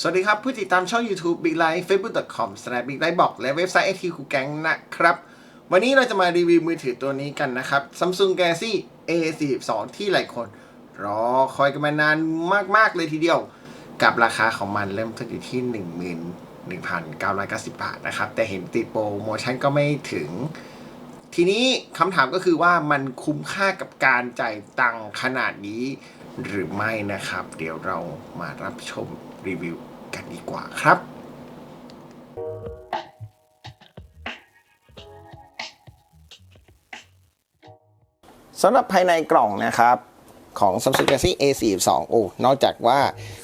สวัสดีครับ ผู้ติดตามช่อง YouTube Big Life Facebook.com s l a s h Big Life บอกและเว็บไซต์ IT คูแกงนะครับ วันนี้เราจะมารีวิวมือถือตัวนี้กันนะครับ Samsung Galaxy A42 ที่หลายคน รอคอยกันมานานมาก ๆ เลยทีเดียว กับราคาของมันเริ่มต้นอยู่ที่ 11,990 บาทนะครับ แต่เห็นติดโปรโมชั่นก็ไม่ถึง ทีนี้คำถามก็คือว่ามันคุ้มค่ากับการจ่ายตังค์ขนาดนี้หรือไม่นะครับ เดี๋ยวเรามารับชม รีวิวกันดีกว่าครับสำหรับภายในกล่องนะครับของ Samsung Galaxy A42 โอ้นอกจากว่า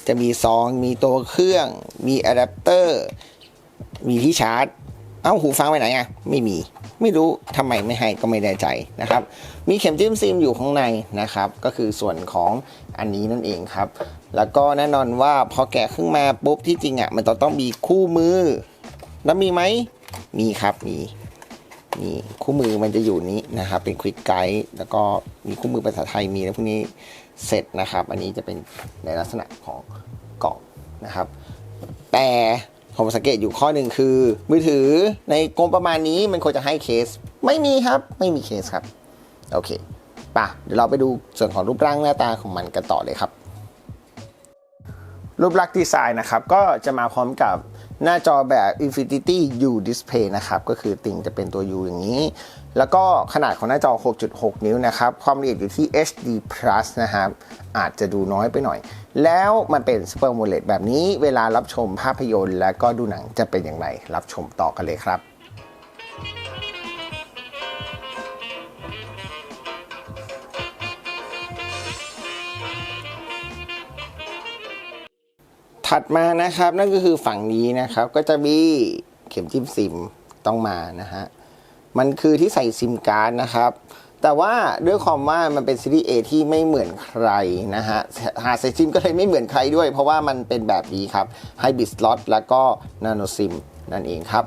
จะมีซอง มีตัวเครื่อง มีอะแดปเตอร์ มีที่ชาร์จ เอ้า หูฟังไปไหนอะ ไม่มี ไม่รู้ทำไมไม่ให้ก็ไม่แน่ใจนะครับ มีเข็มจิ้มซิมอยู่ข้างในนะครับ ก็คือส่วนของอันนี้นั่นเองครับ แล้วก็แน่นอนว่าพอแกะขึ้นมาปุ๊บที่จริงอะมันต้องต้องมีคู่มือ แล้วมีไหมมีครับมีมีคู่มือมันจะอยู่นี้นะครับ เป็นควิกไกด์แล้วก็มีคู่มือภาษาไทยมีแล้วพวกนี้เสร็จนะครับ อันนี้จะเป็นในลักษณะของกล่องนะครับ แต่ ผมสังเกตอยู่ข้อหนึ่งคือ มือถือในกลมประมาณนี้มันควรจะให้เคส ไม่มีครับ ไม่มีเคสครับ โอเคป่ะเดี๋ยวเราไปดูส่วนของรูปร่างหน้าตาของมันกันต่อเลยครับ รูปลักษณ์ดีไซน์นะครับ ก็จะมาพร้อมกับหน้าจอแบบ Infinity U Display นะครับ ก็คือติ่งจะเป็นตัว U อย่างนี้ แล้วก็ขนาดของหน้าจอ 6.6 นิ้วนะครับ ความละเอียดอยู่ที่ HD Plus นะครับ อาจจะดูน้อยไปหน่อย แล้วมันเป็น Super AMOLED แบบนี้ เวลารับชมภาพยนตร์ และก็ดูหนังจะเป็นอย่างไร รับชมต่อกันเลยครับถัดมานะครับนั่นก็คือฝั่งนี้นะครับก็จะมีเข็มจิ้มซิมต้องมานะฮะ มันคือที่ใส่ซิมการ์ดนะครับ แต่ว่าด้วยความว่ามันเป็นซีรีส์ A ที่ไม่เหมือนใครนะฮะหาใส่ซิมก็เลยไม่เหมือนใครด้วย เพราะว่ามันเป็นแบบนี้ครับไฮบริดสล็อตแล้วก็นาโนซิมนั่นเองครับ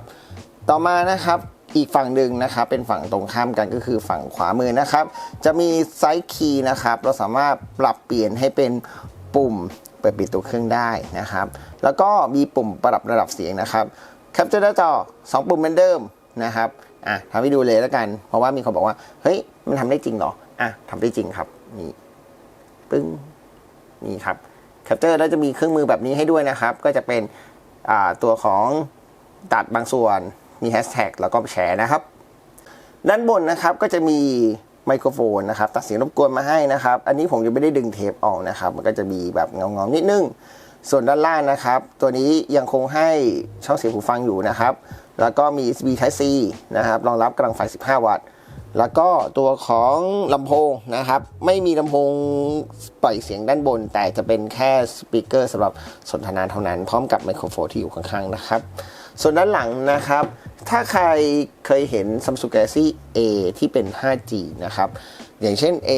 ต่อมานะครับอีกฝั่งหนึ่งนะครับเป็นฝั่งตรงข้ามกันก็คือฝั่งขวามือนะครับ จะมีไซส์คีย์นะครับ เราสามารถปรับเปลี่ยนให้เป็นปุ่มเปิดปิดตัวเครื่องได้นะครับ แล้วก็มีปุ่มปรับระดับเสียงนะครับแคปเจอร์หน้าจอ2ปุ่มเหมือนเดิมนะครับ อะทำให้ดูเลยแล้วกัน เพราะว่ามีคนบอกว่า เฮ้ย มันทำได้จริงเหรอ อะทำได้จริงครับ นี่ ปึ้ง นี่ครับ แคปเจอร์แล้วจะมีเครื่องมือแบบนี้ให้ด้วยนะครับ ก็จะเป็นอ่าตัวของตัดบางส่วน มีแฮชแท็กแล้วก็แชร์นะครับ ด้านบนนะครับก็จะมีไมโครโฟนนะครับ ตัดเสียงรบกวนมาให้นะครับ อันนี้ผมยังไม่ได้ดึงเทปออกนะครับ มันก็จะมีแบบเงาๆนิดนึง ส่วนด้านล่างนะครับ ตัวนี้ยังคงให้ช่องเสียงหูฟังอยู่นะครับ แล้วก็มี USB Type C นะครับรองรับกำลังไฟ 15 วัตต์ แล้วก็ตัวของลำโพงนะครับ ไม่มีลำโพงปล่อยเสียงด้านบน แต่จะเป็นแค่สปีกเกอร์สำหรับสนทนาเท่านั้น พร้อมกับไมโครโฟนที่อยู่ข้างๆนะครับ ส่วนด้านหลังนะครับ ถ้าใครเคยเห็น Samsung Galaxy A ที่เป็น 5G นะครับ อย่างเช่น A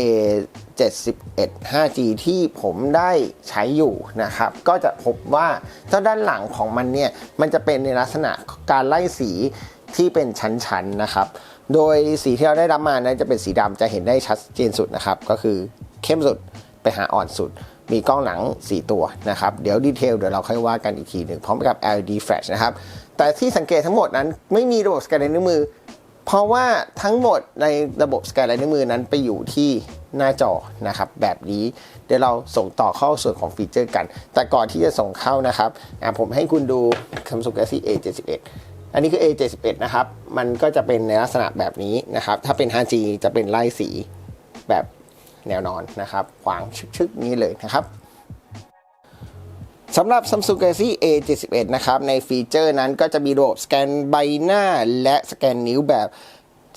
71 5G ที่ผมได้ใช้อยู่นะครับ ก็จะพบว่าเจ้าด้านหลังของมันเนี่ย มันจะเป็นในลักษณะการไล่สีที่เป็นชั้นๆนะครับ โดยสีที่เราได้รับมานั้นจะเป็นสีดำจะเห็นได้ชัดเจนสุดนะครับ ก็คือเข้มสุดไปหาอ่อนสุด มีกล้องหลัง 4 ตัวนะครับ เดี๋ยวดีเทลเดี๋ยวเราค่อยว่ากันอีกทีหนึ่งพร้อมกับ LED flash นะครับ แต่ที่สังเกตทั้งหมดนั้นไม่มีระบบสแกนนิ้วมือ เพราะว่าทั้งหมดในระบบสแกนลายนิ้วมือนั้นไปอยู่ที่หน้าจอนะครับแบบนี้เดี๋ยวเราส่งต่อเข้าส่วนของฟีเจอร์กัน แต่ก่อนที่จะส่งเข้านะครับผมให้คุณดู Samsung Galaxy A71 อันนี้คือ A71 นะครับ มันก็จะเป็นในลักษณะแบบนี้นะครับ ถ้าเป็น 5G จะเป็นไล่สีแบบแนวนอนนะครับขวางชึกๆนี้เลยนะครับ สำหรับ Samsung Galaxy A71 นะครับในฟีเจอร์นั้นก็จะมีระบบสแกนใบหน้าและสแกนนิ้วแบบ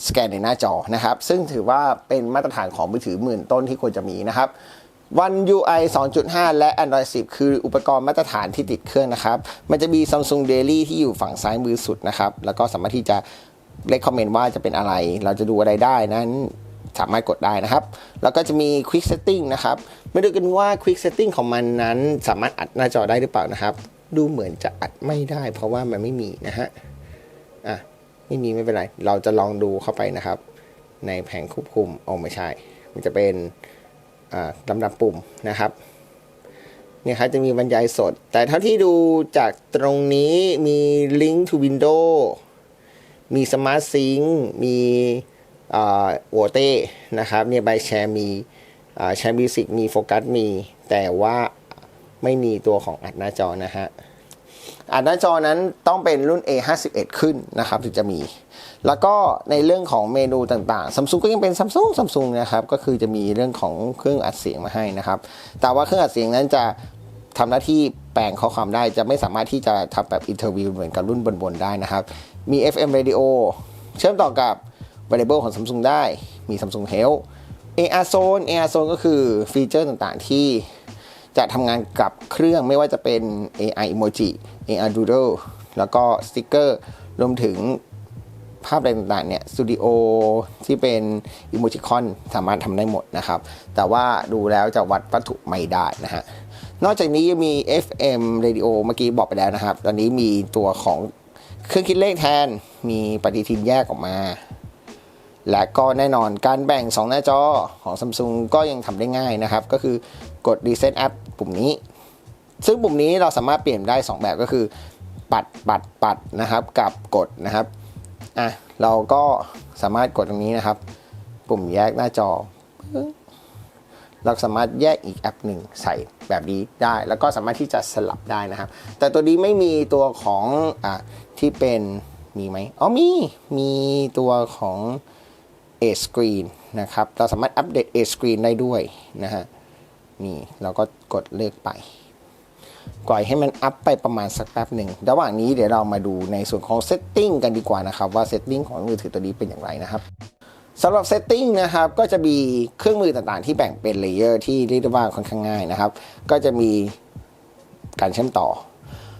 สแกนในหน้าจอนะครับ ซึ่งถือว่าเป็นมาตรฐานของมือถือหมื่นต้นที่ควรจะมีนะครับ One UI 2.5 และ Android 10 คืออุปกรณ์มาตรฐานที่ติดเครื่องนะครับ มันจะมี Samsung Daily ที่อยู่ฝั่งซ้ายมือสุดนะครับ แล้วก็สามารถที่จะเลคคอมเมนต์ว่าจะเป็นอะไร เราจะดูอะไรได้นั้น สามารถกดได้นะครับ แล้วก็จะมี Quick Setting นะครับมาดูกันว่า Quick Setting ของมันนั้น สามารถอัดหน้าจอได้หรือเปล่านะครับ ดูเหมือนจะอัดไม่ได้ เพราะว่ามันไม่มีนะฮะอะไม่มีไม่เป็นไร เราจะลองดูเข้าไปนะครับ ในแผงควบคุมโอ้ไม่ใช่ มันจะเป็นอ่าลำดับปุ่มนะครับเนี่ยครับจะมีบรรยายสด แต่เท่าที่ดูจากตรงนี้มี Link to Windows มี Smart Sync มี โอเต้นะครับเนี่ยใบแชร์มีแชร์มิสิกมีโฟกัสมี แต่ว่าไม่มีตัวของอัดหน้าจอนะฮะอัดหน้าจอนั้นต้องเป็นรุ่น A51 ขึ้นนะครับถึงจะมี แล้วก็ในเรื่องของเมนูต่างๆ Samsung ก็ยังเป็น Samsung Samsung นะครับก็คือจะมีเรื่องของเครื่องอัดเสียงมาให้นะครับ แต่ว่าเครื่องอัดเสียงนั้นจะทำหน้าที่แปลงข้อความได้จะไม่สามารถที่จะทำแบบอินเทอร์วิวเหมือนกับรุ่นบนๆได้นะครับ มี FM radio เชื่อมต่อกับ variable ของ Samsung ได้มี Samsung Health AR Zone AR Zone ก็คือฟีเจอร์ต่างๆที่จะทำงานกับเครื่องไม่ว่าจะเป็น AI Emoji AR Doodle แล้วก็สติกเกอร์รวมถึงภาพอะไรต่างๆเนี่ยสตูดิโอที่เป็น Emojicon สามารถทำได้หมดนะครับ แต่ว่าดูแล้วจะวัดวัตถุไม่ได้นะฮะ นอกจากนี้ยังมี FM Radio เมื่อกี้บอกไปแล้วนะครับ ตอนนี้มีตัวของเครื่องคิดเลขแทน มีปฏิทินแยกออกมา และก็แน่นอนการแบ่ง 2 หน้าจอของ Samsung ก็ยังทำได้ง่ายนะครับ ก็คือกด Reset App ปุ่มนี้ ซึ่งปุ่มนี้เราสามารถเปลี่ยนได้ 2 แบบก็คือ ปัดปัดปัดนะครับกับกดนะครับอะเราก็สามารถกดตรงนี้นะครับ ปุ่มแยกหน้าจอ เราสามารถแยกอีกแอปหนึ่งใส่แบบนี้ได้ แล้วก็สามารถที่จะสลับได้นะครับ แต่ตัวนี้ไม่มีตัวของอะที่เป็นมีไหมอ๋อมีมีตัวของ A Screen นะครับ เราสามารถอัปเดต A Screen ได้ด้วยนะฮะ นี่เราก็กดเลือกไปปล่อยให้มันอัพไปประมาณสักแป๊บหนึ่ง ระหว่างนี้เดี๋ยวเรามาดูในส่วนของ Setting กันดีกว่านะครับ ว่า Setting ของมือถือตัวนี้เป็นอย่างไรนะครับสำหรับ Setting นะครับก็จะมีเครื่องมือต่างๆ ที่แบ่งเป็นเลเยอร์ที่เรียกได้ว่าค่อนข้างง่ายนะครับ ก็จะมีการเชื่อมต่อ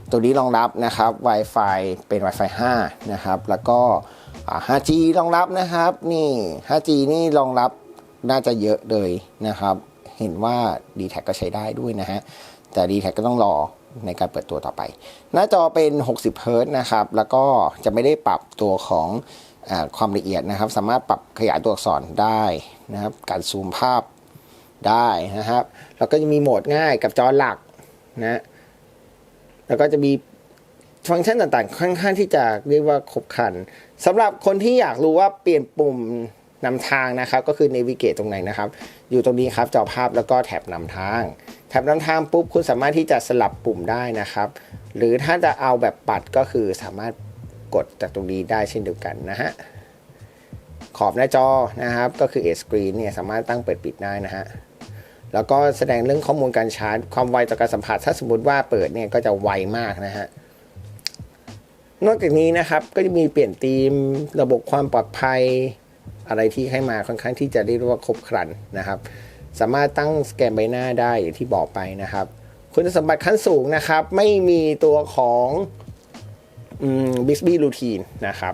ตัวนี้รองรับนะครับ Wi-Fi เป็น Wi-Fi 5 นะครับ แล้วก็ 5G รองรับนะครับ นี่ 5G นี่รองรับน่าจะเยอะเลยนะครับ เห็นว่า d t แทก็ใช้ได้ด้วยนะฮะ แต่ d t แทก็ต้องรอในการเปิดตัวต่อไป หน้าจอเป็น 60เฮิรตซ์นะครับ แล้วก็จะไม่ได้ปรับตัวของอความละเอียดนะครับ สามารถปรับขยายตัวอักษรได้นะครับ การซูมภาพได้นะครับ แล้วก็จะมีโหมดง่ายกับจอหลักนะ แล้วก็จะมี ฟังก์ชันต่างๆ ค่อนข้างที่จะเรียกว่าครบครันสำหรับคนที่อยากรู้ว่าเปลี่ยนปุ่มนำทางนะครับ ก็คือ navigate ตรงไหนนะครับ อยู่ตรงนี้ครับจอภาพแล้วก็แถบนำทาง แถบนำทางปุ๊บคุณสามารถที่จะสลับปุ่มได้นะครับ หรือถ้าจะเอาแบบปัดก็คือสามารถกดจากตรงนี้ได้เช่นเดียวกันนะฮะขอบหน้าจอนะครับ ก็คือ edge screen เนี่ยสามารถตั้งเปิดปิดได้นะฮะแล้วก็แสดงเรื่องข้อมูลการชาร์จ ความไวต่อการสัมผัสถ้าสมมติว่าเปิดเนี่ยก็จะไวมากนะฮะ นอกจากนี้นะครับก็จะมีเปลี่ยนธีมระบบความปลอดภัย อะไรที่ให้มาค่อนข้างที่จะเรียกว่าครบครันนะครับ สามารถตั้งสแกนใบหน้าได้อย่างที่บอกไปนะครับ คุณสมบัติขั้นสูงนะครับ ไม่มีตัวของบิสบี้รูทีนนะครับ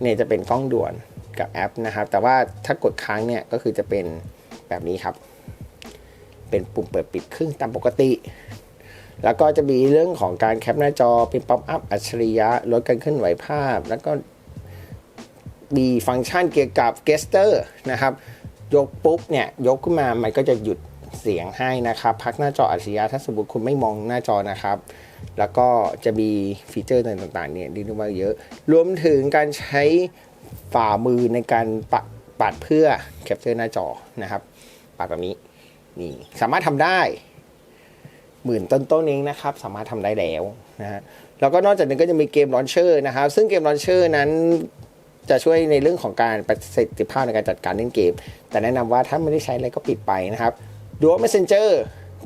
เนี่ยจะเป็นกล้องด่วนกับแอปนะครับ แต่ว่าถ้ากดค้างเนี่ยก็คือจะเป็นแบบนี้ครับ เป็นปุ่มเปิดปิดครึ่งตามปกติ แล้วก็จะมีเรื่องของการแคปหน้าจอเป็นป๊อปอัพอัจฉริยะลดการเคลื่อนไหวภาพ แล้วก็มีฟังก์ชันเกี่ยวกับเกสเตอร์นะครับ ยกปุ๊บเนี่ยยกขึ้นมามันก็จะหยุดเสียงให้นะครับ พักหน้าจออัจฉริยะถ้าสมมติคุณไม่มองหน้าจอนะครับ แล้วก็จะมีฟีเจอร์ต่างๆเนี่ยดีมากเยอะ รวมถึงการใช้ฝ่ามือในการปัดปัดเพื่อแคปเจอร์หน้าจอนะครับปัดแบบนี้นี่สามารถทำได้ หมื่นต้นๆเองนะครับ สามารถทำได้แล้วนะฮะแล้วก็นอกจากนี้ก็จะมีเกมลอนเชอร์นะครับ ซึ่งเกมลอนเชอร์นั้นจะช่วยในเรื่องของการประสิทธิภาพในการจัดการเล่นเกม แต่แนะนำว่าถ้าไม่ได้ใช้อะไรก็ปิดไปนะครับ Dual Messenger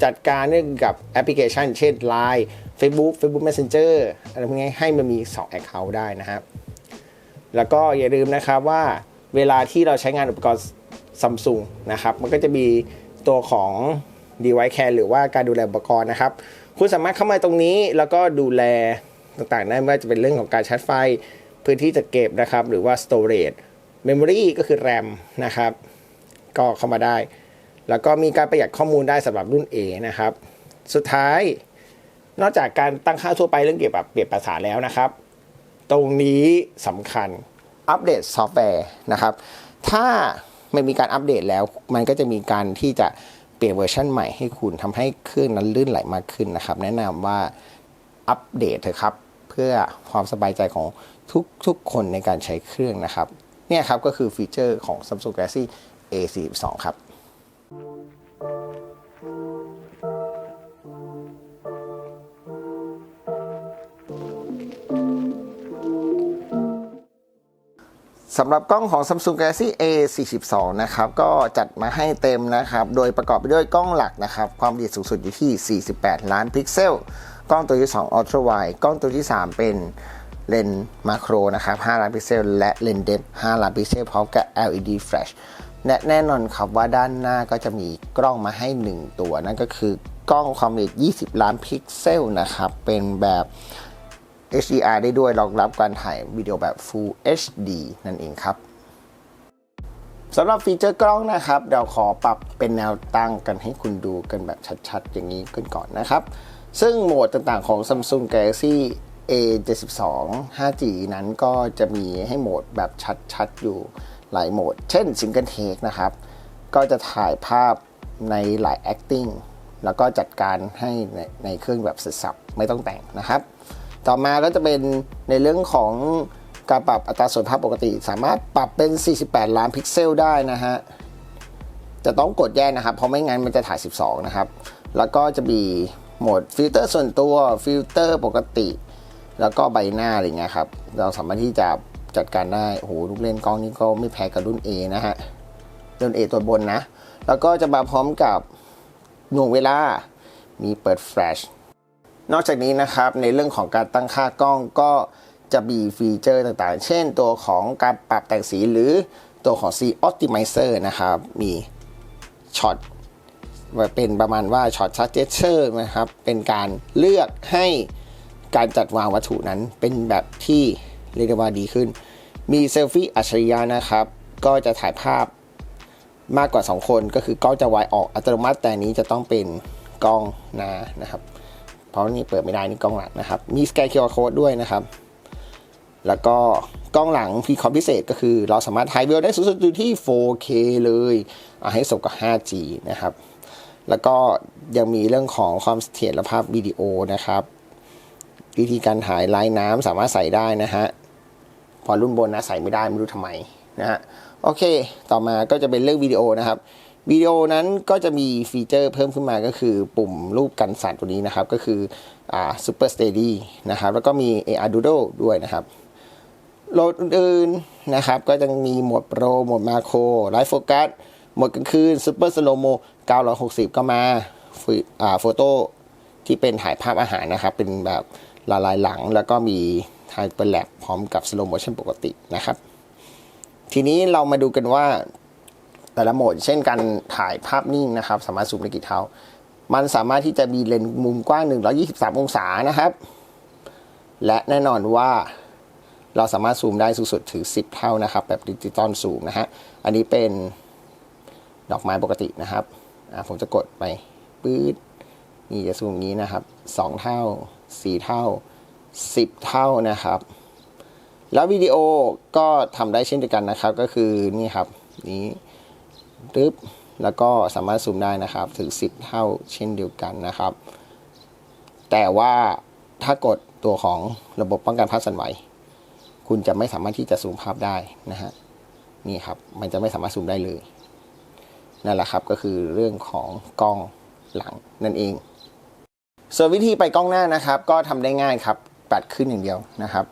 จัดการเรื่องกับแอปพลิเคชัน เช่น Line Facebook Facebook Messenger อะไรพวกนี้ให้มันมี 2 Account ได้นะครับ แล้วก็อย่าลืมนะครับว่าเวลาที่เราใช้งานอุปกรณ์ซัมซุงนะครับ มันก็จะมีตัวของ device care หรือว่าการดูแลอุปกรณ์นะครับ คุณสามารถเข้ามาตรงนี้แล้วก็ดูแลต่างๆได้ไม่ว่าจะเป็นเรื่องของการชาร์จไฟ พื้นที่จัดเก็บนะครับ หรือว่า storage memory ก็คือ RAM นะครับ ก็เข้ามาได้ แล้วก็มีการประหยัดข้อมูลได้สำหรับรุ่น A นะครับ สุดท้าย นอกจากการตั้งค่าทั่วไปเรื่องเกี่ยวกับเปลี่ยนภาษาแล้วนะครับ ตรงนี้สำคัญอัปเดตซอฟต์แวร์นะครับ ถ้าไม่มีการอัปเดตแล้ว มันก็จะมีการที่จะ ปลี่ยนเวอร์ชันใหม่ให้คุณทำให้เครื่องนั้นลื่นไหลมากขึ้นนะครับ แนะนำว่าอัปเดตเถอะครับ เพื่อความสบายใจของทุกๆคนในการใช้เครื่องนะครับ เนี่ยครับก็คือฟีเจอร์ของ Samsung Galaxy A42 ครับ สำหรับกล้องของ Samsung Galaxy A42 นะครับ ก็จัดมาให้เต็มนะครับ โดยประกอบไปด้วยกล้องหลักนะครับ ความละเอียดสูงสุดอยู่ที่ 48 ล้านพิกเซล กล้องตัวที่ 2 Ultra Wide กล้องตัวที่ 3 เป็นเลนส์มาโครนะครับ 5 ล้านพิกเซล และเลนส์เดฟ5ล้านพิกเซล พร้อมกับ LED flash และแน่นอนครับว่าด้านหน้าก็จะมีกล้องมาให้ 1 ตัว นั่นก็คือกล้องความละเอียด 20 ล้านพิกเซลนะครับ เป็นแบบ HDR ได้ด้วยรองรับการถ่ายวิดีโอแบบ Full HD นั่นเองครับสำหรับฟีเจอร์กล้องนะครับเดี๋ยวขอปรับเป็นแนวตั้งกันให้คุณดูกันแบบชัดๆ อย่างนี้กันก่อนนะครับ ซึ่งโหมดต่างๆของ Samsung Galaxy A72 5G นั้นก็จะมีให้โหมดแบบชัดๆ อยู่หลายโหมด เช่น Single Take นะครับ ก็จะถ่ายภาพในหลาย acting แล้วก็จัดการให้ในในเครื่องแบบสร็จสับไม่ต้องแต่งนะครับ ต่อมาก็จะเป็นในเรื่องของการปรับอัตราส่วนภาพปกติ สามารถปรับเป็น 48 ล้านพิกเซลได้นะฮะ จะต้องกดแยกนะครับ เพราะไม่งั้นมันจะถ่าย 12 นะครับ แล้วก็จะมีโหมดฟิลเตอร์ส่วนตัวฟิลเตอร์ปกติ แล้วก็ใบหน้าอะไรเงี้ยครับ เราสามารถที่จะจัดการได้โอ้โหลูกเล่นกล้องนี้ก็ไม่แพ้กับรุ่น A นะฮะ รุ่น A ตัวบนนะ แล้วก็จะมาพร้อมกับหน่วงเวลา มีเปิดแฟลช นอกจากนี้นะครับในเรื่องของการตั้งค่ากล้องก็จะมีฟีเจอร์ต่างๆ เช่นตัวของการปรับแต่งสีหรือตัวของ C Optimizer นะครับ มีช็อตเป็นประมาณว่าช็อตชัดเจเชอร์นะครับ เป็นการเลือกให้การจัดวางวัตถุนั้นเป็นแบบที่เรียกว่าดีขึ้น มีเซลฟี่อัจฉริยะนะครับ ก็จะถ่ายภาพมากกว่า 2 คนก็คือกล้องจะวายออกอัตโนมัติ แต่นนี้จะต้องเป็นกล้องหน้านะครับ เพราะนี่เปิดไม่ได้นี่กล้องหลังนะครับ มีสแกนเคอร์โค้ดด้วยนะครับ แล้วก็กล้องหลังพีคอมพิเศษก็คือ เราสามารถถ่ายวิดีโอได้สูงสุดอยู่ที่ 4K เลยเอาให้สมกับ 5G นะครับ แล้วก็ยังมีเรื่องของความเสถียรภาพวิดีโอนะครับวิธีการถ่ายลายน้ำสามารถใส่ได้นะฮะ พอรุ่นบนนะใส่ไม่ได้ไม่รู้ทำไมนะฮะ โอเค ต่อมาก็จะเป็นเรื่องวิดีโอนะครับ วิดีโอนั้นก็จะมีฟีเจอร์เพิ่มขึ้นมาก็คือปุ่มรูปกันสั่นตัวนี้นะครับ ก็คืออ่า Super Steady นะครับ แล้วก็มี AR Doodle ด้วยนะครับโหลดอื่นๆนะครับ ก็จะมีโหมดโปรโหมดมาโครไลฟ์โฟกัสโหมดกลางคืนซูเปอร์สโลโม960 ก็มาฟิอ่าโฟโต้ที่เป็นถ่ายภาพอาหารนะครับ เป็นแบบละลายหลัง แล้วก็มีถ่ายเป็นแลบพร้อมกับสโลโมชันปกตินะครับ ทีนี้เรามาดูกันว่า แต่ละโหมด เช่นการถ่ายภาพนิ่งนะครับ สามารถซูมได้กี่เท่า มันสามารถที่จะมีเลนส์มุมกว้าง 123 องศานะครับ และแน่นอนว่าเราสามารถซูมได้สูงสุดถึง 10 เท่านะครับ แบบดิจิตอลซูมนะฮะ อันนี้เป็นดอกไม้ปกตินะครับผมจะกดไปปื๊ดนี่จะซูมอย่างนี้นะครับ 2 เท่า 4 เท่า 10 เท่านะครับ แล้ววิดีโอก็ทำได้เช่นเดียวกันนะครับ ก็คือนี่ครับนี้ ปึ๊บแล้วก็สามารถซูมได้นะครับถึง 10 เท่าเช่นเดียวกันนะครับ แต่ว่าถ้ากดตัวของระบบป้องกันภาพสั่นไหว คุณจะไม่สามารถที่จะซูมภาพได้นะฮะนี่ครับมันจะไม่สามารถซูมได้เลยนั่นแหละครับก็คือเรื่องของกล้องหลังนั่นเอง ส่วนวิธีไปกล้องหน้านะครับ ก็ทำได้ง่ายครับปัดขึ้นอย่างเดียวนะครับ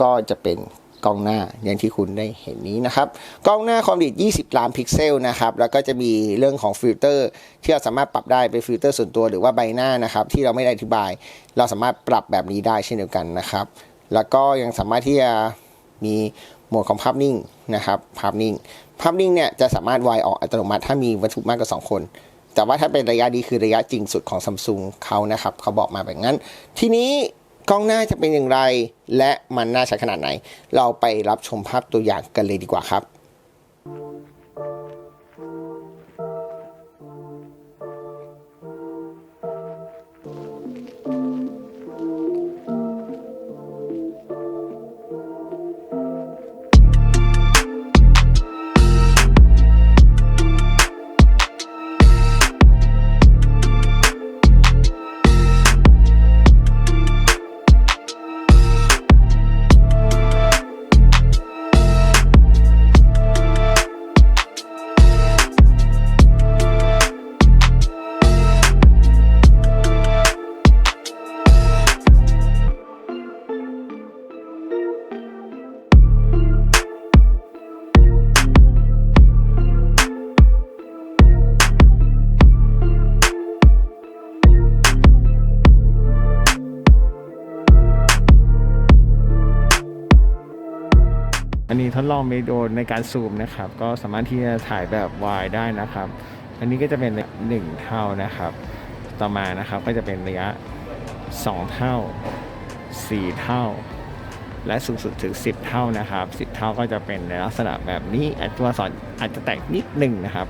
ก็จะเป็น กล้องหน้าอย่างที่คุณได้เห็นนี้นะครับ กล้องหน้าความละเอียด 20 ล้านพิกเซลนะครับ แล้วก็จะมีเรื่องของฟิลเตอร์ที่เราสามารถปรับได้เป็นฟิลเตอร์ส่วนตัวหรือว่าใบหน้านะครับ ที่เราไม่ได้อธิบาย เราสามารถปรับแบบนี้ได้เช่นเดียวกันนะครับ แล้วก็ยังสามารถที่จะมีโหมดของภาพนิ่งนะครับภาพนิ่ง ภาพนิ่งเนี่ยจะสามารถวายออกอัตโนมัติ ถ้ามีวัตถุมากกว่า2คนแต่ว่าถ้าเป็นระยะดีคือระยะจริงสุดของซัมซุงเขานะครับเขาบอกมาแบบนั้น ทีนี้ กล้องหน้าจะเป็นอย่างไร และมันน่าใช้ขนาดไหน เราไปรับชมภาพตัวอย่างกันเลยดีกว่าครับ ลองไปโดีโอในการซูมนะครับ ก็สามารถที่จะถ่ายแบบวายได้นะครับ อันนี้ก็จะเป็นหนึ่งเท่านะครับ ต่อมานะครับก็จะเป็นระยะ 2 เท่า 4 เท่า และสูงสุดถึง 10 เท่านะครับ 10 เท่าก็จะเป็นในลักษณะแบบนี้อัตัวสอนอาจจะแตกนิดหนึ่งนะครับ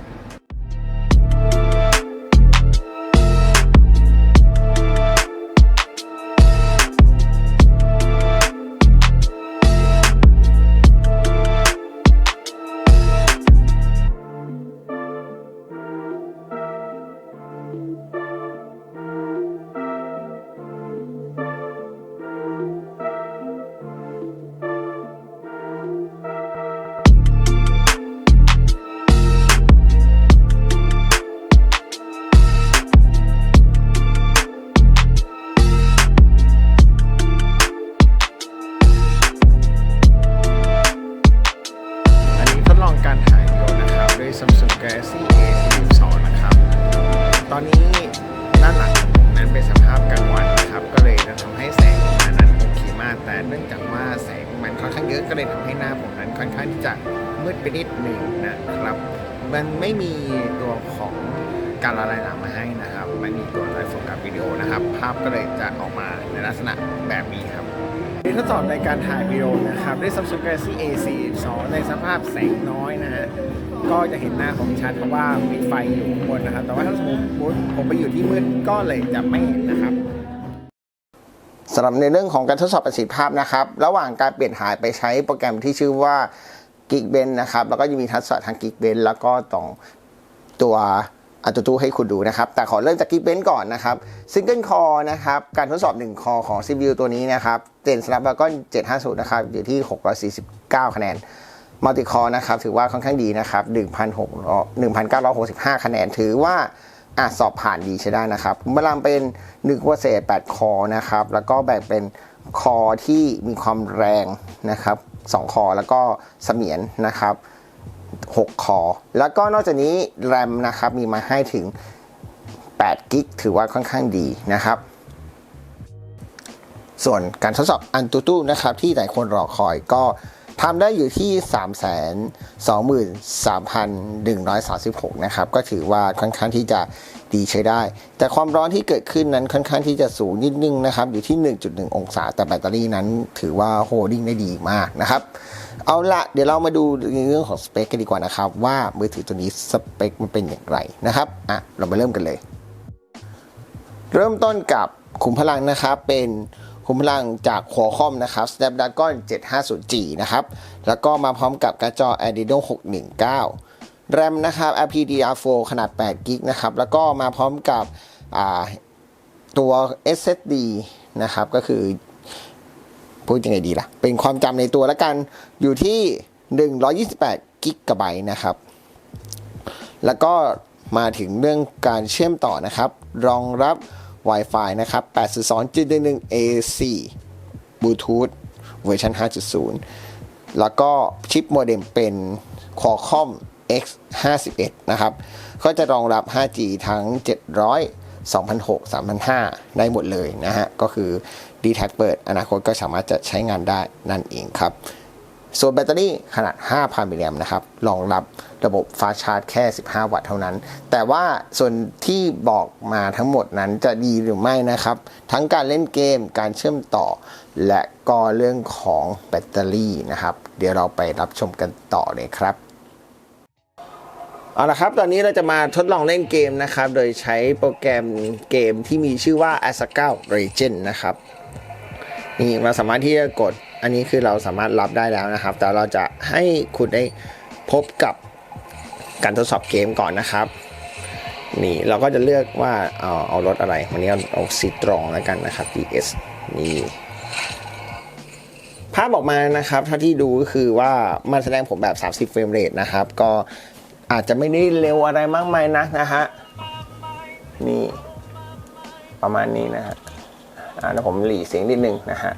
การถ่ายวิดีโอนะครับด้วย Samsung Galaxy A42 ในสภาพแสงน้อยนะฮะก็จะเห็นหน้าของชัดเพราะว่ามีไฟอยู่ข้างบนนะครับ แต่ว่าถ้าสมมติผมไปอยู่ที่มืดก็เลยจะไม่เห็นนะครับสำหรับในเรื่องของการทดสอบประสิทธิภาพนะครับ ระหว่างการเปลี่ยนถ่ายไปใช้โปรแกรมที่ชื่อว่า Geekbench นะครับ แล้วก็จะมีทักษะทาง Geekbench แล้วก็ตรงตัว อัตตู้ให้คุณดูนะครับ แต่ขอเริ่มจาก Geekbench ก่อนนะครับ Single Core นะครับ การทดสอบ 1 คอของ CPU ตัวนี้นะครับเจน Snapdragon 750 นะครับ อยู่ที่ 649 คะแนนมัลติคอนะครับ ถือว่าค่อนข้างดีนะครับ1,965 คะแนน ถือว่าอะสอบผ่านดีใช้ได้นะครับเมื่อลำเป็น1วัเศษ8คอนะครับ แล้วก็แบ่งเป็นคอที่มีความแรงนะครับ2คอแล้วก็เสมียนนะครับ 6 คอ แล้วก็นอกจากนี้แรมนะครับมีมาให้ถึง8กิกถือว่าค่อนข้างดีนะครับ ส่วนการทดสอบอันตูตูนะครับที่หลายคนรอคอยก็ทำได้อยู่ที่ 3 2 3 1 3 6 นะครับ ก็ถือว่าค่อนข้างที่จะดีใช้ได้ แต่ความร้อนที่เกิดขึ้นนั้นค่อนข้างที่จะสูงนิดนึงนะครับ อยู่ที่ 1.1 องศา แต่แบตเตอรี่นั้นถือว่าโฮดิ้งได้ดีมากนะครับ เอาละเดี๋ยวเรามาดูในเรื่องของสเปคกันดีกว่านะครับว่ามือถือตัวนี้สเปคมันเป็นอย่างไรนะครับอะเรามาเริ่มกันเลย เริ่มต้นกับขุมพลังนะครับเป็นขุมพลังจากหัวคอมนะครับ Snapdragon 750G นะครับแล้วก็มาพร้อมกับการ์ดจอ Adreno 619แรมนะครับ LPDDR4 ขนาด8 g b นะครับแล้วก็มาพร้อมกับตัว SSD นะครับก็คือ พูดยังไงดีล่ะ เป็นความจำในตัวแล้วกันอยู่ที่ 128กิกะไบต์นะครับ แล้วก็มาถึงเรื่องการเชื่อมต่อนะครับ รองรับ Wi-Fi นะครับ8.2.1 AC Bluetooth เวอร์ชัน5.0 แล้วก็ชิปโมเด็มเป็น Qualcomm X51 นะครับ ก็จะรองรับ 5G ทั้ง 700 2006 3005 ได้หมดเลยนะฮะ ก็คือ d t a c เปิด อนาคตก็สามารถจะใช้งานได้นั่นเองครับ ส่วนแบตเตอรี่ขนาด 5,000 มิลลิแอมป์นะครับรองรับระบบฟาชาร์จแค่ 15 วัตต์เท่านั้น แต่ว่าส่วนที่บอกมาทั้งหมดนั้นจะดีหรือไม่นะครับ ทั้งการเล่นเกมการเชื่อมต่อ และก็เรื่องของแบตเตอรี่นะครับ เดี๋ยวเราไปรับชมกันต่อเลยครับเอาละครับ ตอนนี้เราจะมาทดลองเล่นเกมนะครับ โดยใช้โปรแกรมเกมที่มีชื่อว่า a s a k a Legend นะครับ นี่เราสามารถที่จะกดอันนี้คือเราสามารถรับได้แล้วนะครับ แต่เราจะให้คุณได้พบกับการทดสอบเกมก่อนนะครับ นี่เราก็จะเลือกว่าเอาเอารถอะไร วันนี้เอาเอาซีตรองแล้วกันนะครับ DS นี่ภาพออกมานะครับเท่าที่ดูก็คือว่ามันแสดงผมแบบ 30 เฟรมเรทนะครับ ก็อาจจะไม่ได้เร็วอะไรมากมายนักนะฮะนี่ประมาณนี้นะฮะอ่า แล้วผมหลีเสียงนิดนึงนะฮะ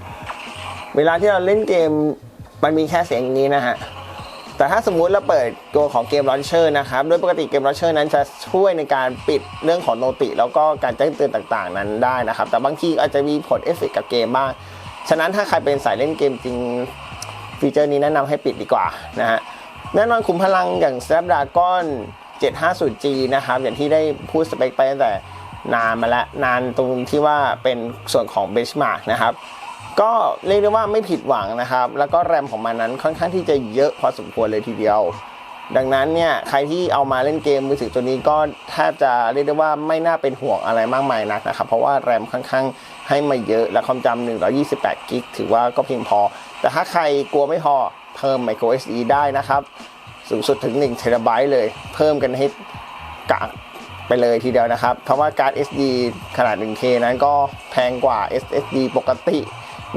เวลาที่เราเล่นเกมมันมีแค่เสียงนี้นะฮะแต่ถ้าสมมุติเราเปิดตัวของเกมลอนเชอร์นะครับโดยปกติเกมลอนเชอร์นั้นจะช่วยในการปิดเรื่องของโนติ แล้วก็การแจ้งเตือนต่างๆ นั้นได้นะครับ แต่บางทีอาจจะมีผลเอฟเฟกต์กับเกมบ้าง ฉะนั้นถ้าใครเป็นสายเล่นเกมจริงฟีเจอร์นี้แนะนำให้ปิดดีกว่านะฮะแน่นอนขุมพลังอย่าง Snapdragon 750G นะครับ อย่างที่ได้พูดสเปคไปตั้งแต่ นานมาแล้วนานตรงที่ว่าเป็นส่วนของ benchmark นะครับก็เรียกได้ว่าไม่ผิดหวังนะครับ แล้วก็แรมของมันนั้นค่อนข้างที่จะเยอะพอสมควรเลยทีเดียว ดังนั้นเนี่ยใครที่เอามาเล่นเกมมือถือตัวนี้ก็แทบจะเรียกได้ว่าไม่น่าเป็นห่วงอะไรมากมายนักนะครับ เพราะว่าแรมค่อนข้างให้มาเยอะและความจำ128กิกถือว่าก็เพียงพอ แต่ถ้าใครกลัวไม่พอเพิ่ม micro SD ได้นะครับ สูงสุดถึง1เทราไบต์เลย เพิ่มกันให้กาก ไปเลยทีเดียวนะครับ เพราะว่าการ์ด SD ขนาด 1K นั้นก็แพงกว่า SSD ปกติ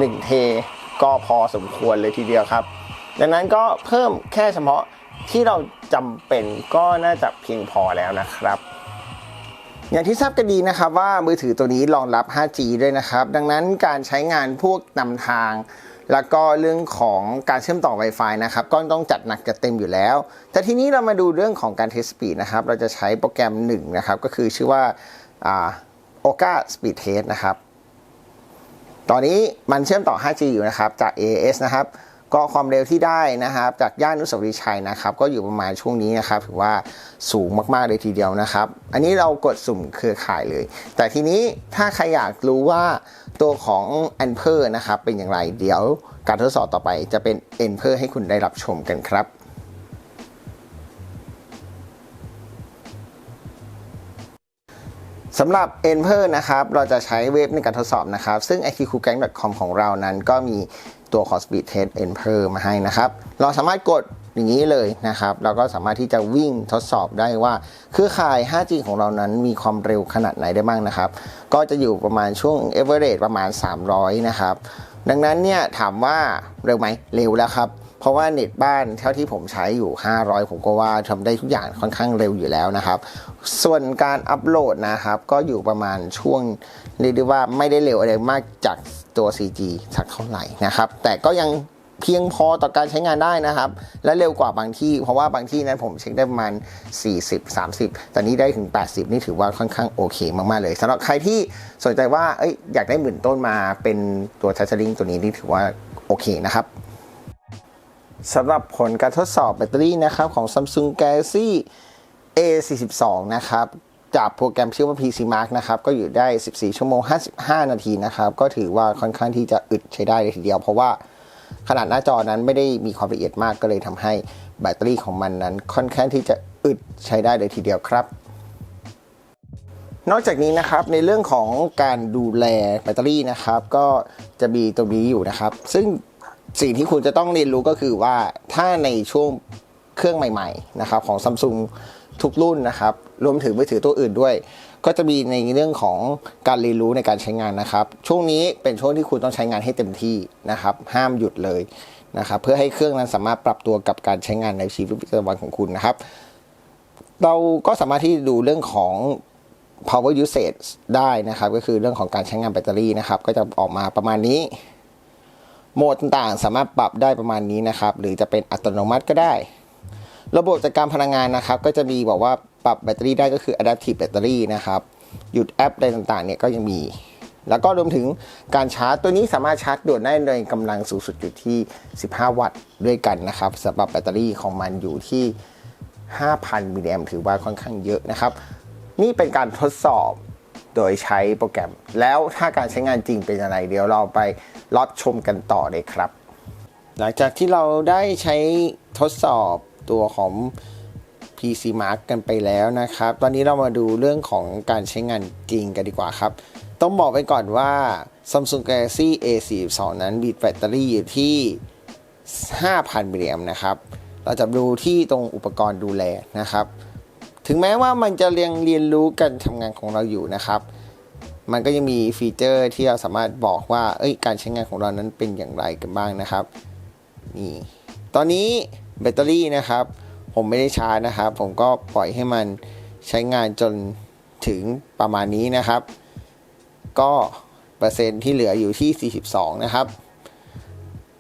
1T ก็พอสมควรเลยทีเดียวครับ ดังนั้นก็เพิ่มแค่เฉพาะที่เราจำเป็นก็น่าจะเพียงพอแล้วนะครับ อย่างที่ทราบกันดีนะครับว่ามือถือตัวนี้รองรับ 5G ด้วยนะครับ ดังนั้นการใช้งานพวกนำทาง แล้วก็เรื่องของการเชื่อมต่อ Wi-Fi นะครับก็ต้องจัดหนักจัดเต็มอยู่แล้ว แต่ทีนี้เรามาดูเรื่องของการเทส Speed นะครับ เราจะใช้โปรแกรมหนึ่งนะครับก็คือชื่อว่าโอกาสปีดเทสนะครับ ตอนนี้มันเชื่อมต่อ 5G อยู่นะครับจาก AAS นะครับ ก็ความเร็วที่ได้นะครับ จากย่านนุสาวรีย์ชัยนะครับ ก็อยู่ประมาณช่วงนี้นะครับถือว่าสูงมากๆเลยทีเดียวนะครับ อันนี้เรากดสุ่มเครือข่ายเลย แต่ทีนี้ถ้าใครอยากรู้ว่าตัวของ a n p e r นะครับเป็นอย่างไรเดี๋ยวการทดสอบต่อไปจะเป็น a n p e r ให้คุณได้รับชมกันครับสำหรับ e n p e r นะครับ เราจะใช้เว็บในการทดสอบนะครับ ซึ่ง iqgang.com ของเรานั้นก็มี ตัวของ Speed Test e n p e r มาให้นะครับ เราสามารถกดอย่างนี้เลยนะครับเราก็สามารถที่จะวิ่งทดสอบได้ว่าเครือข่าย 5G ของเรานั้นมีความเร็วขนาดไหนได้บ้างนะครับ ก็จะอยู่ประมาณช่วง average ประมาณ 300 นะครับ ดังนั้นเนี่ยถามว่าเร็วไหมเร็วแล้วครับ เพราะว่าเน็ตบ้านเท่าที่ผมใช้อยู่ 500 ผมก็ว่าทำได้ทุกอย่างค่อนข้างเร็วอยู่แล้วนะครับ ส่วนการอัปโหลดนะครับ ก็อยู่ประมาณช่วงเรียกได้ว่าไม่ได้เร็วอะไรมากจากตัว 4G สักเท่าไหร่นะครับ แต่ก็ยังเพียงพอต่อการใช้งานได้นะครับ และเร็วกว่าบางที่ เพราะว่าบางที่นั้นผมเช็คได้ประมาณ 40 30 แต่นี้ได้ถึง 80 นี่ถือว่าค่อนข้างโอเคมาก ๆ เลยสำหรับใครที่สนใจว่าอยอยากได้หมื่นต้นมาเป็นตัวทัชลิงตัวนี้นี่ถือว่าโอเคนะครับ สำหรับผลการทดสอบแบตเตอรี่นะครับของ Samsung Galaxy A42 นะครับ จากโปรแกรมชื่อว่า PC Mark นะครับ ก็อยู่ได้ 14 ชั่วโมง 55 นาทีนะครับ ก็ถือว่าค่อนข้างที่จะอึดใช้ได้เลยทีเดียว เพราะว่าขนาดหน้าจอนั้นไม่ได้มีความละเอียดมากก็เลยทำให้แบตเตอรี่ของมันนั้นค่อนข้างที่จะอึดใช้ได้เลยทีเดียวครับ นอกจากนี้นะครับในเรื่องของการดูแลแบตเตอรี่นะครับ ก็จะมีตรงนี้อยู่นะครับ ซึ่ง สิ่งที่คุณจะต้องเรียนรู้ก็คือว่าถ้าในช่วงเครื่องใหม่ๆนะครับของ Samsung ทุกรุ่นนะครับรวมถึงมือถือตัวอื่นด้วย ก็จะมีในเรื่องของการเรียนรู้ในการใช้งานนะครับ ช่วงนี้เป็นช่วงที่คุณต้องใช้งานให้เต็มที่นะครับ ห้ามหยุดเลยนะครับ เพื่อให้เครื่องนั้นสามารถปรับตัวกับการใช้งานในชีวิตประจำวันของคุณนะครับ เราก็สามารถที่ดูเรื่องของ power usage ได้นะครับ ก็คือเรื่องของการใช้งานแบตเตอรี่นะครับ ก็จะออกมาประมาณนี้ โหมดต่างๆ สามารถปรับได้ประมาณนี้นะครับ หรือจะเป็นอัตโนมัติก็ได้ ระบบจัดการพลังงานนะครับ ก็จะมีบอกว่าปรับแบตเตอรี่ได้ก็คือ adaptive battery นะครับ หยุดแอปอะไรต่างๆเนี่ยก็ยังมี แล้วก็รวมถึงการชาร์จตัวนี้สามารถชาร์จด่วนได้ในกำลังสูงสุดอยู่ที่ 15 วัตต์ด้วยกันนะครับสำหรับแบตเตอรี่ของมันอยู่ที่ 5,000มิลลิแอมถือว่าค่อนข้างเยอะนะครับ นี่เป็นการทดสอบ โดยใช้โปรแกรม แล้วถ้าการใช้งานจริงเป็นอะไร เดี๋ยวเราไปรับชมกันต่อเลยครับ หลังจากที่เราได้ใช้ทดสอบตัวของ PC Mark กันไปแล้วนะครับ ตอนนี้เรามาดูเรื่องของการใช้งานจริงกันดีกว่าครับ ต้องบอกไว้ก่อนว่า Samsung Galaxy A42 นั้นบีดแบตเตอรี่อยู่ที่ 5,000มิลลิแอมนะครับ เราจะดูที่ตรงอุปกรณ์ดูแลนะครับ ถึงแม้ว่ามันจะเรียนเรียนรู้การทำงานของเราอยู่นะครับ มันก็ยังมีฟีเจอร์ที่เราสามารถบอกว่าเอ้ยการใช้งานของเรานั้นเป็นอย่างไรกันบ้างนะครับนี่ตอนนี้แบตเตอรี่นะครับ ผมไม่ได้ชาร์จนะครับ ผมก็ปล่อยให้มันใช้งานจนถึงประมาณนี้นะครับ ก็เปอร์เซ็นต์ที่เหลืออยู่ที่ 42 นะครับ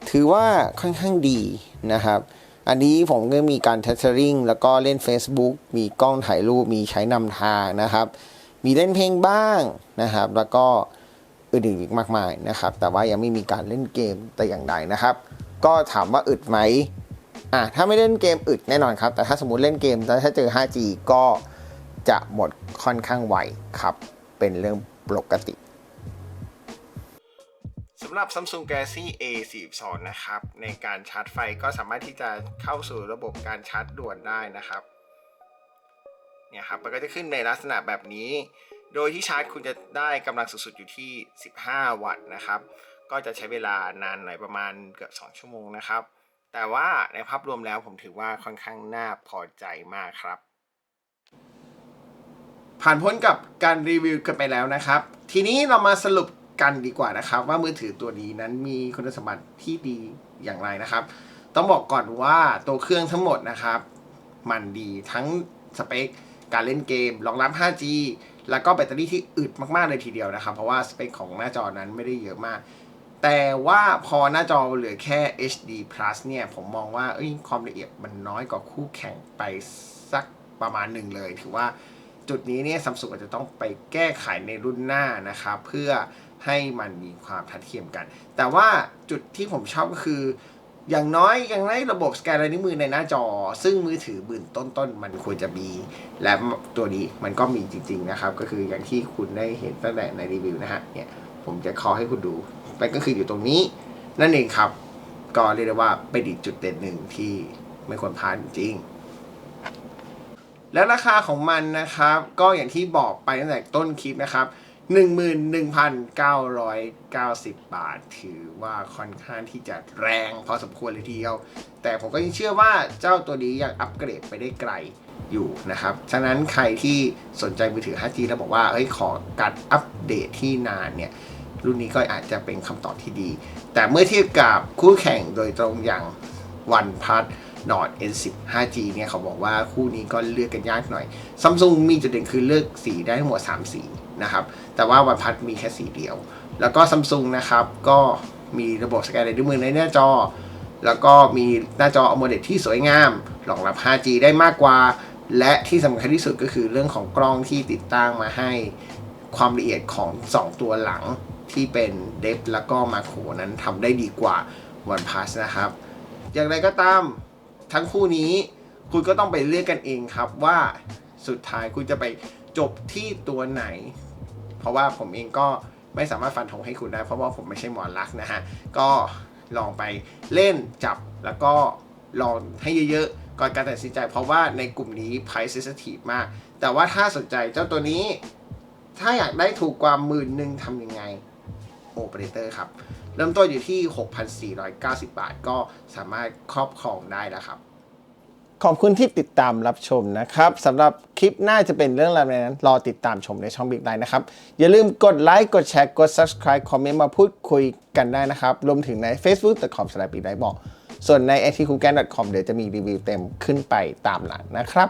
ถือว่าค่อนข้างดีนะครับ อันนี้ผมก็มีการเทสเ r ริงแล้วก็เล่น Facebook มีกล้องถ่ายรูป มีใช้นำทางนะครับ มีเล่นเพลงบ้างนะครับ แล้วก็อื่นๆอีกมากมายนะครับ แต่ว่ายังไม่มีการเล่นเกมแต่อย่างใดนะครับ ก็ถามว่าอึดไหมอะถ้าไม่เล่นเกมอึดแน่นอนครับ แต่ถ้าสมมติเล่นเกมแล้วถ้าเจอ 5G ก็จะหมดค่อนข้างไวครับ เป็นเรื่องปกติำหรับ Samsung Galaxy A 4 2นะครับ ในการชาร์จไฟก็สามารถที่จะเข้าสู่ระบบการชาร์จด่วนได้นะครับ เนี่ยครับ มันก็จะขึ้นในลักษณะแบบนี้ โดยที่ชาร์จคุณจะได้กำลังสูงสุดอยู่ที่ 15 วัตต์นะครับ ก็จะใช้เวลานานหน่อยประมาณเกือบ 2 ชั่วโมงนะครับ แต่ว่าในภาพรวมแล้วผมถือว่าค่อนข้างน่าพอใจมากครับผ่านพ้นกับการรีวิวกันไปแล้วนะครับ ทีนี้เรามาสรุป กันดีกว่านะครับ ว่ามือถือตัวนี้นั้นมีคุณสมบัติที่ดีอย่างไรนะครับ ต้องบอกก่อนว่าตัวเครื่องทั้งหมดนะครับ มันดีทั้งสเปค การเล่นเกมรองรับ 5G แล้วก็แบตเตอรี่ที่อึดมากๆเลยทีเดียวนะครับ เพราะว่าสเปคของหน้าจอนั้นไม่ได้เยอะมาก แต่ว่าพอหน้าจอเหลือแค่ HD Plus เนี่ย ผมมองว่าเอ้ยความละเอียดมันน้อยกว่าคู่แข่งไปสักประมาณหนึ่งเลย ถือว่าจุดนี้เนี่ยซัมซุงอาจจะต้องไปแก้ไขในรุ่นหน้านะครับ เพื่อ ให้มันมีความทัดเทียมกัน แต่ว่าจุดที่ผมชอบก็คือ อย่างน้อยยังได้ระบบสแกนลายนิ้วมือในหน้าจอ ซึ่งมือถือบืนต้นๆ มันควรจะมี และตัวนี้มันก็มีจริง ๆ นะครับ ก็คืออย่างที่คุณได้เห็นตั้งแต่ในรีวิวนะฮะเนี่ยผมจะขอให้คุณดูมันก็คืออยู่ตรงนี้ นั่นเองครับ ก็เรียกได้ว่าเป็นอีกจุดเด่นหนึ่งที่ไม่ควรพลาดจริงแล้วราคาของมันนะครับ ก็อย่างที่บอกไปตั้งแต่ต้นคลิปนะครับ 11,990 บาท ถือว่าค่อนข้างที่จะแรงพอสมควรเลยทีเดียว แต่ผมก็ยังเชื่อว่าเจ้าตัวนี้ยังอัปเกรดไปได้ไกลอยู่นะครับ ฉะนั้นใครที่สนใจมือถือ 5G แล้วบอกว่าเฮ้ยขอการอัปเดตที่นานเนี่ย รุ่นนี้ก็อาจจะเป็นคำตอบที่ดี แต่เมื่อเทียบกับคู่แข่งโดยตรงอย่าง OnePlus Nord N10 5G เนี่ยเขาบอกว่าคู่นี้ก็เลือกกันยากหน่อยซัมซุงมีจุดเด่นคือเลือกสีได้ทั้งหมด 3 สี นะครับ แต่ว่า OnePlus มีแค่สีเดียว แล้วก็ซัมซุงนะครับ ก็มีระบบสแกนลายนิ้วมือในหน้าจอ แล้วก็มีหน้าจอ AMOLED ที่สวยงามรองรับ 5G ได้มากกว่า และที่สำคัญที่สุดก็คือเรื่องของกล้องที่ติดตั้งมาให้ความละเอียดของ 2 ตัวหลังที่เป็นเดฟแล้วก็มาโครนั้นทำได้ดีกว่า OnePlus นะครับ อย่างไรก็ตามทั้งคู่นี้คุณก็ต้องไปเลือกกันเองครับว่าสุดท้ายคุณจะไปจบที่ตัวไหน เพราะว่าผมเองก็ไม่สามารถฟันธงให้คุณได้ เพราะว่าผมไม่ใช่หมอลักนะฮะ ก็ลองไปเล่นจับแล้วก็ลองให้เยอะๆ ก่อนการตัดสินใจ เพราะว่าในกลุ่มนี้ price sensitive มาก แต่ว่าถ้าสนใจเจ้าตัวนี้ ถ้าอยากได้ถูกกว่าหมื่นหนึ่งทำยังไงโอเปอเรเตอร์ครับ เริ่มต้นอยู่ที่ 6,490 บาท ก็สามารถครอบครองได้แล้วครับ ขอบคุณที่ติดตามรับชมนะครับสำหรับคลิปหน้าจะเป็นเรื่องอะไรนั้น รอติดตามชมในช่องบิ๊กไลน์นะครับ อย่าลืมกดไลค์กดแชร์กด subscribe คอมเมนต์มาพูดคุยกันได้นะครับ รวมถึงใน facebook.com s l a s h big l i บอก ส่วนใน i t c o o k a n c o m เดี๋ยวจะมีรีวิวเต็มขึ้นไปตามหลังนะครับ